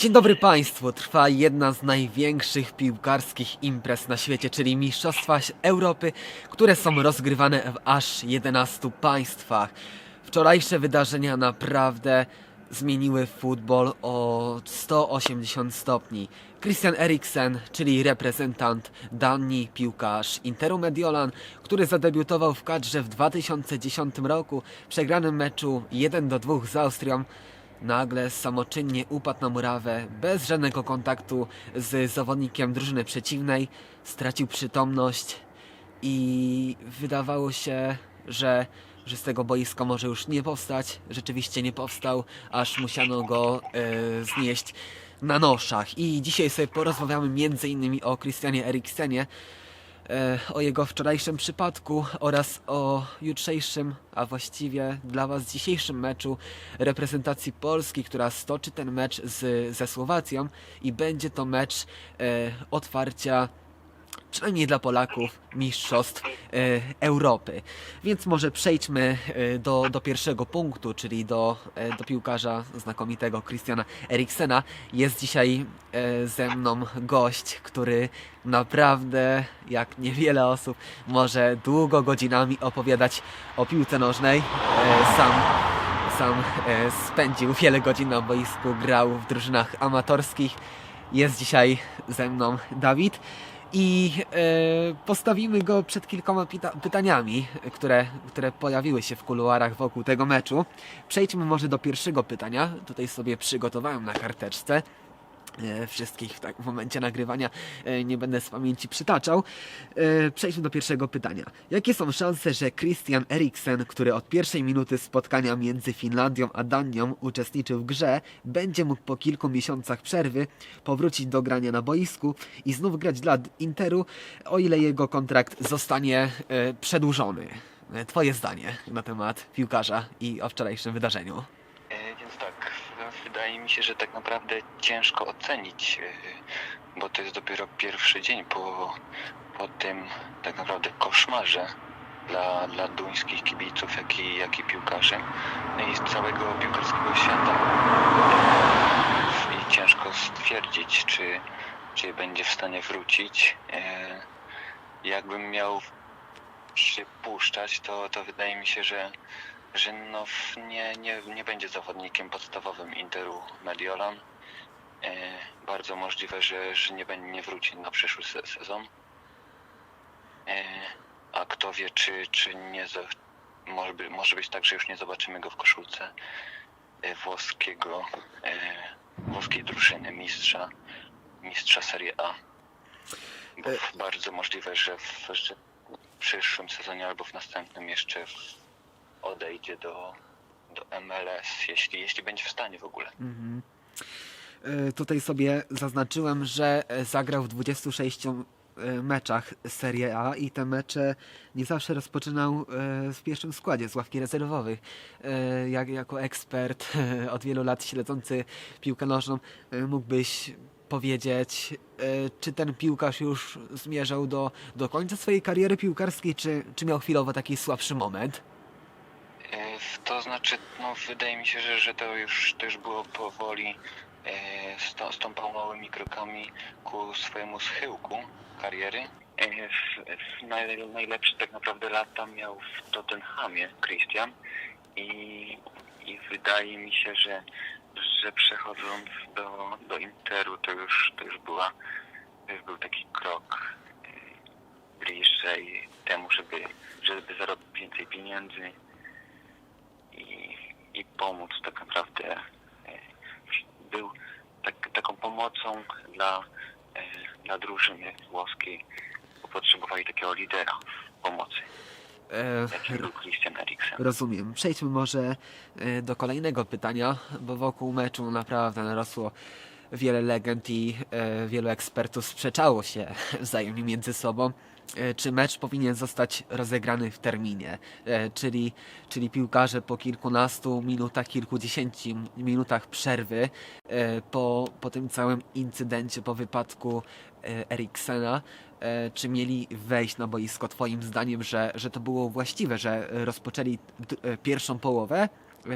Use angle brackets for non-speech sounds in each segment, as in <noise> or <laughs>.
Dzień dobry Państwu. Trwa jedna z największych piłkarskich imprez na świecie, czyli Mistrzostwa Europy, które są rozgrywane w aż 11 państwach. Wczorajsze wydarzenia naprawdę zmieniły futbol o 180 stopni. Christian Eriksen, czyli reprezentant Danii, piłkarz Interu Mediolan, który zadebiutował w kadrze w 2010 roku, w przegranym meczu 1 do 2 z Austrią, nagle samoczynnie upadł na murawę, bez żadnego kontaktu z zawodnikiem drużyny przeciwnej, stracił przytomność i wydawało się, że, że z tego boiska może już nie powstać. Rzeczywiście nie powstał, aż musiano go e, znieść na noszach. I dzisiaj sobie porozmawiamy innymi o Christianie Eriksenie, o jego wczorajszym przypadku oraz o jutrzejszym, a właściwie dla Was dzisiejszym meczu reprezentacji Polski, która stoczy ten mecz z, ze Słowacją i będzie to mecz e, otwarcia przynajmniej dla Polaków, mistrzostw e, Europy. Więc może przejdźmy e, do, do pierwszego punktu, czyli do, e, do piłkarza znakomitego Christiana Eriksena. Jest dzisiaj ze mną gość, który naprawdę, jak niewiele osób, może długo godzinami opowiadać o piłce nożnej. Sam sam spędził wiele godzin na boisku, grał w drużynach amatorskich. Jest dzisiaj ze mną Dawid i e, postawimy go przed kilkoma pytaniami, które, które pojawiły się w kuluarach wokół tego meczu. Przejdźmy może do pierwszego pytania. Tutaj sobie przygotowałem na karteczce. E, Wszystkich tak, w momencie nagrywania e, nie będę z pamięci przytaczał. E, Przejdźmy do pierwszego pytania. Jakie są szanse, że Christian Eriksen, który od pierwszej minuty spotkania między Finlandią a Danią uczestniczył w grze, będzie mógł po kilku miesiącach przerwy powrócić do grania na boisku i znów grać dla Interu, o ile jego kontrakt zostanie przedłużony? Twoje zdanie na temat piłkarza i o wczorajszym wydarzeniu. Więc tak, mi się, że tak naprawdę ciężko ocenić, e, bo to jest dopiero pierwszy dzień po, po tym tak naprawdę koszmarze dla, dla duńskich kibiców, jak i, jak i piłkarzy no i z całego piłkarskiego świata. I ciężko stwierdzić, czy, czy będzie w stanie wrócić. E, Jakbym miał przypuszczać, to, to wydaje mi się, że że no w- nie, nie, nie będzie zawodnikiem podstawowym Interu Mediolan. E, bardzo możliwe, że, że nie, będzie, nie wróci na przyszły se, sezon. E, a kto wie, czy, czy nie. Za, może, może być tak, że już nie zobaczymy go w koszulce e, włoskiego, włoskiej drużyny mistrza, mistrza Serie A. Bo bardzo możliwe, że w, że w przyszłym sezonie albo w następnym jeszcze w, odejdzie do, do MLS, jeśli, jeśli będzie w stanie w ogóle. Mhm. E, Tutaj sobie zaznaczyłem, że e, zagrał w 26 e, meczach Serie A i te mecze nie zawsze rozpoczynał w pierwszym składzie z ławki rezerwowych. Jak, jako ekspert <laughs> od wielu lat śledzący piłkę nożną mógłbyś powiedzieć, czy ten piłkarz już zmierzał do, do końca swojej kariery piłkarskiej, czy, czy miał chwilowo taki słabszy moment? E, To znaczy, no wydaje mi się, że, że to już już było powoli e, stą, stąpał małymi krokami ku swojemu schyłku kariery. E, W, w naj, najlepsze tak naprawdę lata miał w Tottenhamie Christian i, i wydaje mi się, że, że przechodząc do, do Interu to już, to już była to już był taki krok e, bliżej temu, żeby, żeby zarobić więcej pieniędzy i, i pomóc tak naprawdę. e, Był tak, taką pomocą dla, e, dla drużyny włoskiej, bo potrzebowali takiego lidera pomocy, E. Rozumiem. Przejdźmy może do kolejnego pytania, bo wokół meczu naprawdę narosło wiele legend i wielu ekspertów sprzeczało się <laughs> wzajemnie między sobą. E, Czy mecz powinien zostać rozegrany w terminie? E, Czyli, czyli piłkarze po kilkunastu minutach, kilkudziesięciu minutach przerwy e, po, po tym całym incydencie, po wypadku Eriksena, czy mieli wejść na boisko Twoim zdaniem, że, że to było właściwe, że rozpoczęli pierwszą połowę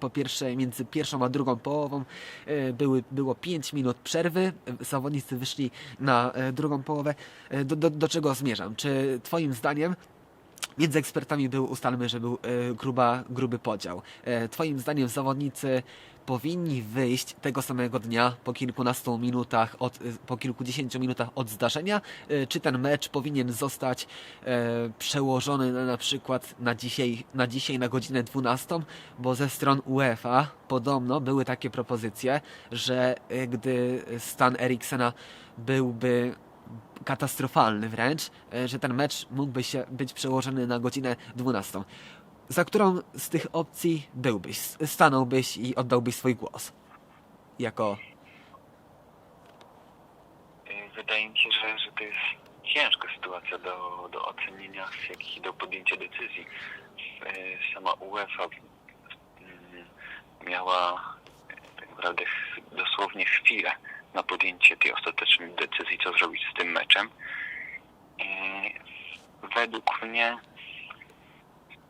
Po pierwsze, między pierwszą a drugą połową e, były, było 5 minut przerwy. E, Zawodnicy wyszli na e, drugą połowę. E, Do, do, do czego zmierzam? Czy Twoim zdaniem Między ekspertami był ustalmy, że był e, gruba, gruby podział. E, twoim zdaniem zawodnicy powinni wyjść tego samego dnia po kilkunastu minutach, od, e, po kilkudziesięciu minutach od zdarzenia? E, czy ten mecz powinien zostać e, przełożony na, na przykład na dzisiaj, na dzisiaj na godzinę 12? Bo ze stron UEFA podobno były takie propozycje, że e, gdy stan Eriksena byłby katastrofalny wręcz, e, że ten mecz mógłby się być przełożony na godzinę 12. Za którą z tych opcji byłbyś? Stanąłbyś i oddałbyś swój głos? Jako. Y, Wydaje mi się, że, że to jest ciężka sytuacja do, do ocenienia, jak i do podjęcia decyzji. Y, Sama UEFA mm, miała y, tak naprawdę dosłownie chwilę na podjęcie tej ostatecznej decyzji, co zrobić z tym meczem. Y, Według mnie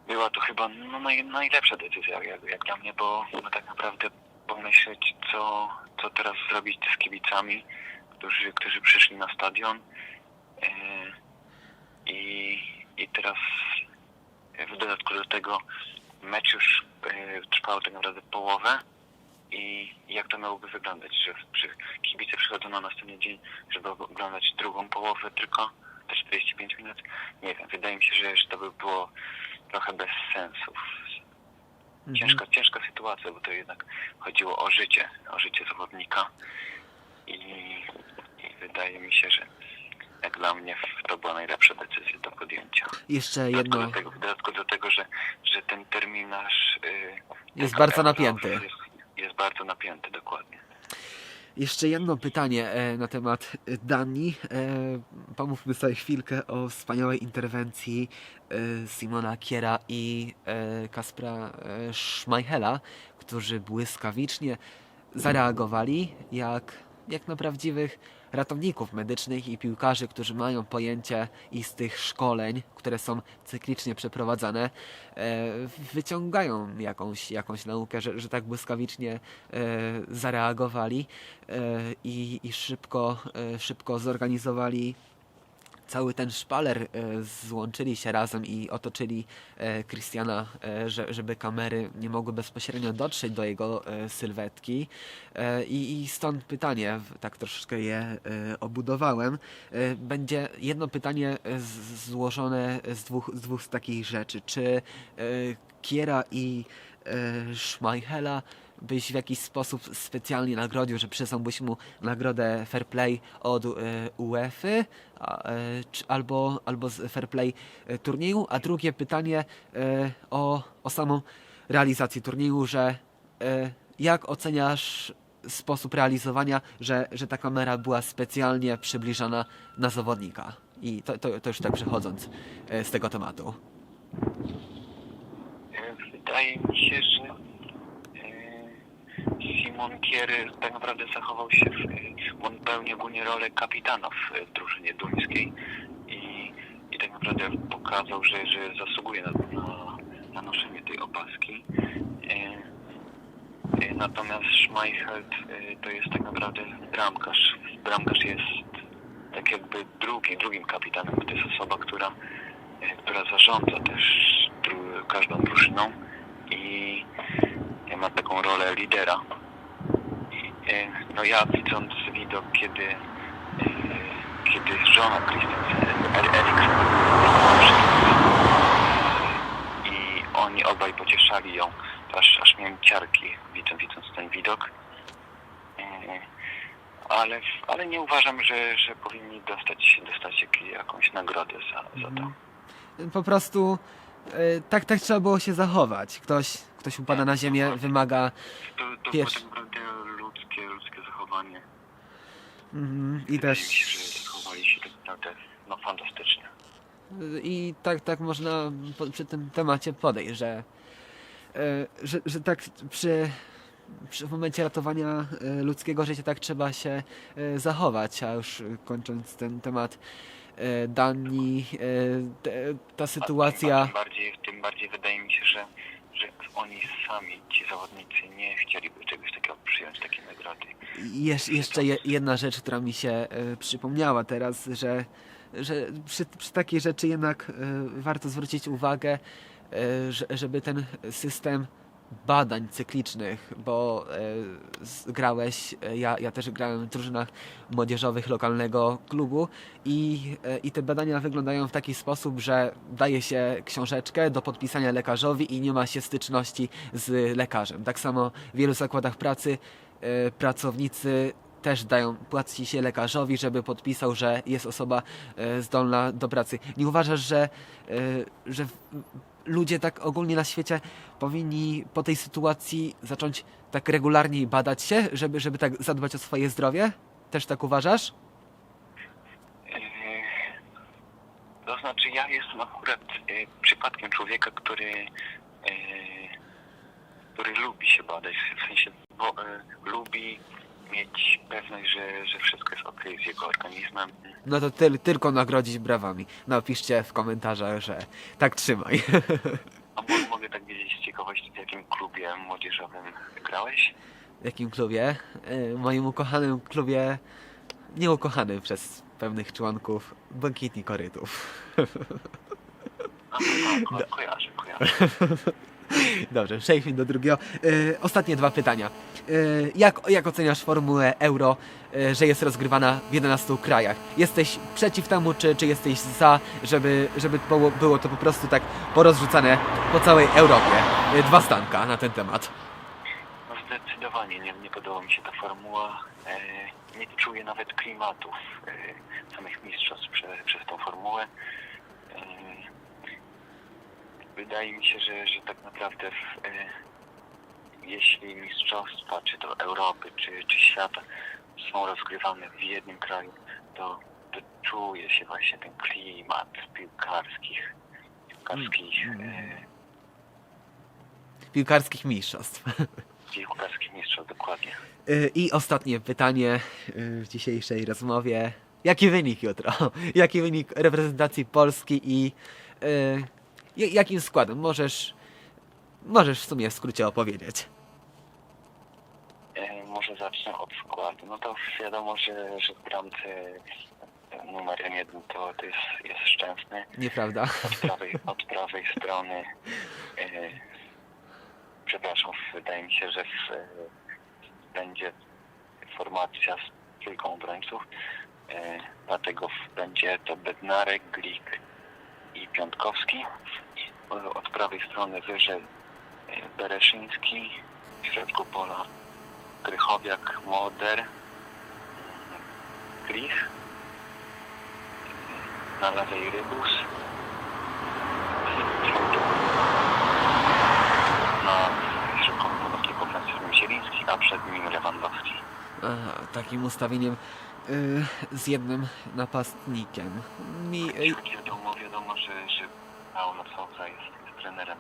była to chyba no, naj, najlepsza decyzja jak, jak dla mnie, bo no, tak naprawdę pomyśleć, co, co teraz zrobić z kibicami, którzy, którzy przyszli na stadion. Yy, I, I teraz w dodatku do tego mecz już yy, trwał tak naprawdę połowę. I jak to miałoby wyglądać, że przy, kibice przychodzą na następny dzień, żeby oglądać drugą połowę tylko te 45 minut? Nie wiem, wydaje mi się, że, że to by było trochę bez sensu. Ciężka, ciężka sytuacja, bo to jednak chodziło o życie, o życie zawodnika i, i wydaje mi się, że jak dla mnie to była najlepsza decyzja do podjęcia. Jeszcze jedno. do tego, w dodatku do tego że, że ten terminarz y, Jest bardzo napięty. Jest, jest bardzo napięty, dokładnie. Jeszcze jedno pytanie e, na temat e, Danii. E, pomówmy sobie chwilkę o wspaniałej interwencji Simona Kiera i Kaspra Schmeichela, którzy błyskawicznie zareagowali jak, jak na prawdziwych ratowników medycznych i piłkarzy, którzy mają pojęcie i z tych szkoleń, które są cyklicznie przeprowadzane, e, wyciągają jakąś, jakąś naukę, że, że tak błyskawicznie e, zareagowali e, i, i szybko, szybko zorganizowali cały ten szpaler, e, złączyli się razem i otoczyli e, Christiana, e, że, żeby kamery nie mogły bezpośrednio dotrzeć do jego sylwetki. I, stąd pytanie, tak troszeczkę je obudowałem. Będzie jedno pytanie złożone z dwóch, z dwóch takich rzeczy. Czy Kiera i Schmeichela byś w jakiś sposób specjalnie nagrodził, że przyznałbyś mu nagrodę Fair Play od e, UEFA czy, albo, albo z Fair Play e, turnieju? A drugie pytanie o, o samą realizację turnieju, że jak oceniasz sposób realizowania, że, że ta kamera była specjalnie przybliżana na zawodnika? I to, to, to już tak przechodząc z tego tematu. Wydaje mi się, że Simon Kiery tak naprawdę zachował się, w, on pełni ogólnie rolę kapitana w drużynie duńskiej i, i tak naprawdę pokazał, że, że zasługuje na, na, na noszenie tej opaski. E, e, Natomiast Schmeichel e, to jest tak naprawdę bramkarz. Bramkarz jest tak jakby drugi, drugim kapitanem, to jest osoba, która, która zarządza też każdą drużyną i ma taką rolę lidera. E, no ja widząc widok, kiedy, e, kiedy żona Christensen, Er- Eriksen i oni obaj pocieszali ją, to aż, aż miałem ciarki widząc, widząc ten widok. E, Ale, ale nie uważam, że, że powinni dostać, dostać jak, jakąś nagrodę za, za to. Po prostu e, tak, tak trzeba było się zachować. Ktoś, ktoś upada na ziemię, wymaga To, to Pierwszy. było tak naprawdę ludzkie, ludzkie zachowanie. mhm, i też zachowali się tak naprawdę no, fantastycznie. i tak, tak można po, przy tym temacie podejść, że, e, że, że tak przy, przy w momencie ratowania e, ludzkiego życia tak trzeba się e, zachować, a już kończąc ten temat e, Danii, e, te, ta A sytuacja Tym bardziej, tym bardziej wydaje mi się, że, że oni sami, ci zawodnicy, nie chcieliby czegoś takiego przyjąć, takiej nagrody. Jesz, jeszcze je, jedna rzecz, która mi się e, przypomniała teraz, że, że przy, przy takiej rzeczy jednak e, warto zwrócić uwagę, e, że, żeby ten system badań cyklicznych, bo z- grałeś, e, ja, ja też grałem w drużynach młodzieżowych lokalnego klubu i, e, i te badania wyglądają w taki sposób, że daje się książeczkę do podpisania lekarzowi i nie ma się styczności z lekarzem. Tak samo w wielu zakładach pracy e, pracownicy też dają, płaci się lekarzowi, żeby podpisał, że jest osoba e, zdolna do pracy. Nie uważasz, że, e, że ludzie tak ogólnie na świecie powinni po tej sytuacji zacząć tak regularniej badać się, żeby, żeby tak zadbać o swoje zdrowie? Też tak uważasz? Yy, To znaczy, ja jestem akurat przypadkiem człowieka, który, który lubi się badać, w sensie, bo lubi mieć pewność, że, że wszystko jest ok z jego organizmem. No to tyl, tylko nagrodzić brawami. Napiszcie w komentarzach, że tak trzymaj. <laughs> A mo- mogę tak wiedzieć z ciekawości, w jakim klubie młodzieżowym grałeś? w jakim klubie? E, W moim ukochanym klubie, nieukochanym przez pewnych członków, Błękitni Korytów. A, ko- <laughs> ko- kojarzę, kojarzę. <laughs> Dobrze, przejdźmy do drugiego. E, ostatnie dwa pytania. E, jak, jak oceniasz Formułę Euro, e, że jest rozgrywana w 11 krajach? Jesteś przeciw temu, czy, czy jesteś za, żeby, żeby było, było to po prostu tak porozrzucane po całej Europie? Dwa stanka na ten temat. No zdecydowanie nie, nie podoba mi się ta formuła. Nie czuję nawet klimatów samych mistrzostw prze, przez tą formułę. E, wydaje mi się, że, że tak naprawdę w, e, jeśli mistrzostwa, czy to Europy, czy, czy świata są rozgrywane w jednym kraju, to, to czuje się właśnie ten klimat piłkarskich, piłkarskich, e, Piłkarskich mistrzostw. <laughs> piłkarskich mistrzostw dokładnie. Y, I ostatnie pytanie y, w dzisiejszej rozmowie. Jaki wynik jutro? <laughs> Jaki wynik reprezentacji Polski i y, j- jakim składem? Możesz, możesz w sumie w skrócie opowiedzieć. E, Może zacznę od składu. No to wiadomo, że, że bramce e, numer jeden to, to jest, jest szczęsny. Nieprawda? Od prawej, od prawej strony e, przepraszam, wydaje mi się, że w, e, będzie formacja z trójką obrońców. E, dlatego w- będzie to Bednarek, Glik i Piątkowski. E, Od prawej strony wyżej e, Bereszyński, w środku pola Krychowiak, Moder, Klich, na lewej Rybus, na środkowym pomocniku ofensywnym Zieliński, a przed nim Lewandowski. Aha, takim ustawieniem y, z jednym napastnikiem. Mi, Wiadomo, wiadomo, że, że Paulo Sousa jest, jest trenerem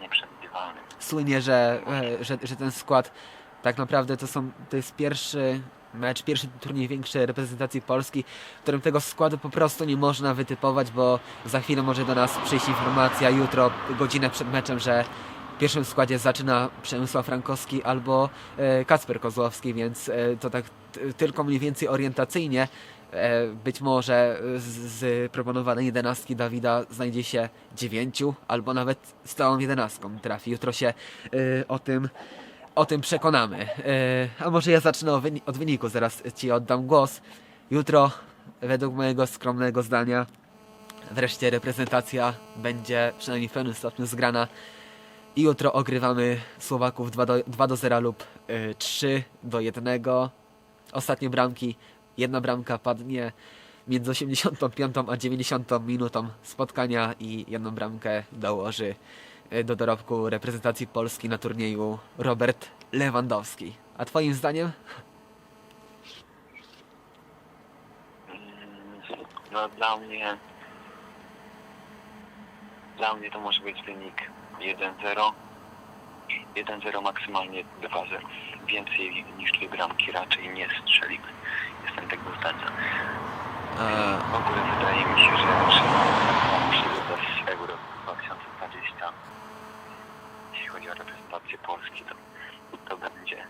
nieprzewidywalnym. słynie, że, e, że, że ten skład tak naprawdę to, są, to jest pierwszy mecz, pierwszy turniej większej reprezentacji Polski, w którym tego składu po prostu nie można wytypować, bo za chwilę może do nas przyjść informacja jutro, godzinę przed meczem, że w pierwszym składzie zaczyna Przemysław Frankowski albo e, Kacper Kozłowski, więc e, to tak tylko mniej więcej orientacyjnie być może z, proponowanej jedenastki Dawida znajdzie się dziewięciu, albo nawet z całą jedenastką trafi. Jutro się e, o tym o tym przekonamy. E, a może ja zacznę od wyniku, zaraz Ci oddam głos. Jutro, według mojego skromnego zdania, wreszcie reprezentacja będzie przynajmniej w pewnym stopniu zgrana. I jutro ogrywamy Słowaków 2 do, 2 do 0 lub y, 3 do 1. Ostatnie bramki, jedna bramka padnie między 85 a 90 minutą spotkania i jedną bramkę dołoży y, do dorobku reprezentacji Polski na turnieju Robert Lewandowski. A Twoim zdaniem? Mm, No dla mnie dla mnie to może być wynik 1-0 1-0 maksymalnie 2-0 więcej niż dwie bramki raczej nie strzelimy zdania E, w ogóle wydaje mi się, że, że przygoda z Euro 2020 jeśli chodzi o reprezentację Polski, to, to będzie,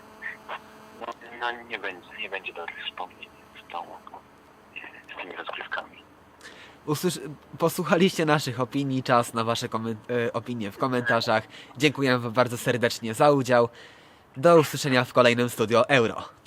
no, no nie będzie, nie będzie dobrych wspomnień z tą, z tymi rozgrywkami. Usłysz... Posłuchaliście naszych opinii, czas na wasze komen... e, opinie w komentarzach. Dziękuję wam bardzo serdecznie za udział. Do usłyszenia w kolejnym Studio Euro.